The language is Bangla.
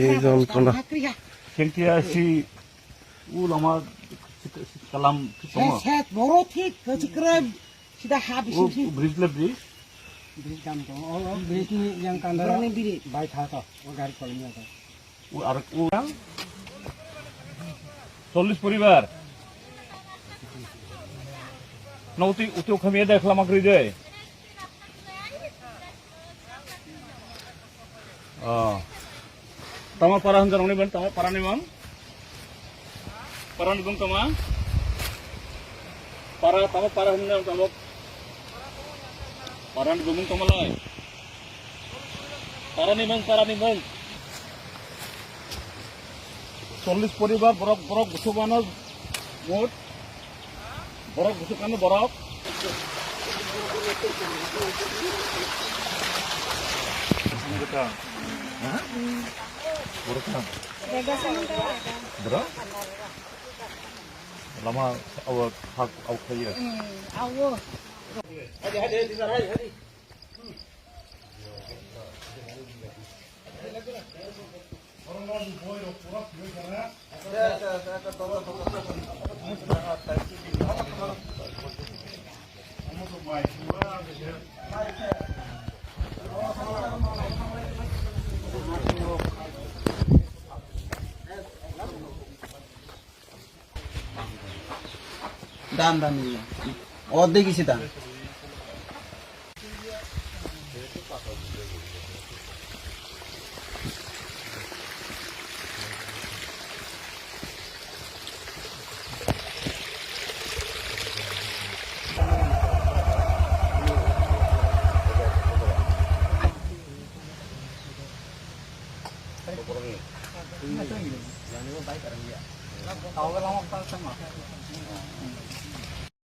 এই যন্ত্রণা ঠিক হাফ Oh. ব্রিজ কাম তো ব্রিজ নি ও গাড়ি চলে তো আর চল্লিশ পরিবার নৌতি উতে খামিয়ে দেখলাম আকরি দে tama para ni bang para ni bang tama para tama para hanggang tama para ni bang tama lai para ni bang para ni bang চল্লিশ পরিবার বরফ বরফ গুছানো মোট বরফ গুছানো বরফ Berapa? Lama awak hak awak kaya. আও দাম দাম নিয়ে অর্ধেক গেছি দাম। Kukurangi. Jangan lupa baik orang dia. Tahu kalau mau tahu sama.